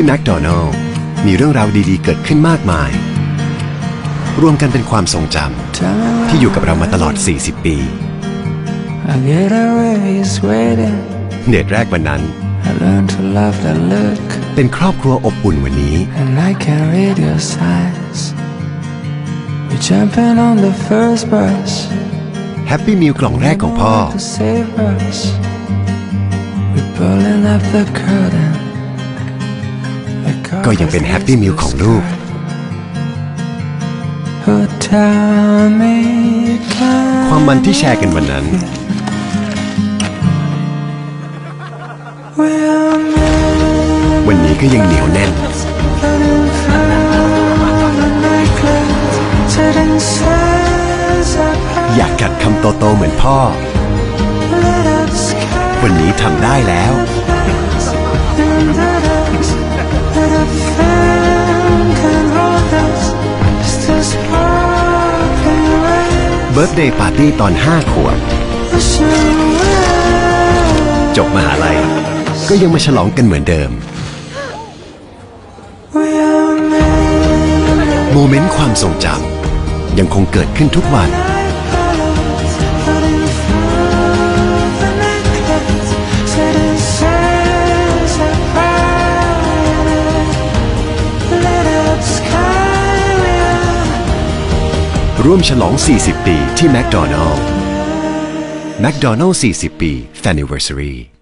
ที่แมคโดนัลล์มีเรื่องราวดีๆ เกิดขึ้นมากมาย รวมกันเป็นความทรงจำที่อยู่กับเรามาตลอด 40 ปี I get away, he's waiting. เดทแรกวันนั้น I learn to love the look, เป็นครอบครัวอบอุ่นวันนี้ and I can read your signs. We're jumping on the first bus. แฮปปี้มิลกล่องแรกของพ่อ To save us. We're pulling up the curtain. ก็ยังเป็นแฮปปี้มิลของลูก ความมันที่แชร์กันวันนั้น วันนี้ก็ยังเหนียวแน่น อยากกัดคำโตๆเหมือนพ่อ วันนี้ทำได้แล้ว บิร์ตเดย์ปาร์ตี้ตอน 5 ขวบ จบมหาลัย ก็ยังมาฉลองกันเหมือนเดิม โมเมนต์ความทรงจำยังคงเกิดขึ้นทุกวัน ร่วมฉลอง 40 ปีที่แมคโดนัลล์แมคโดนัลล์40 ปี Anniversary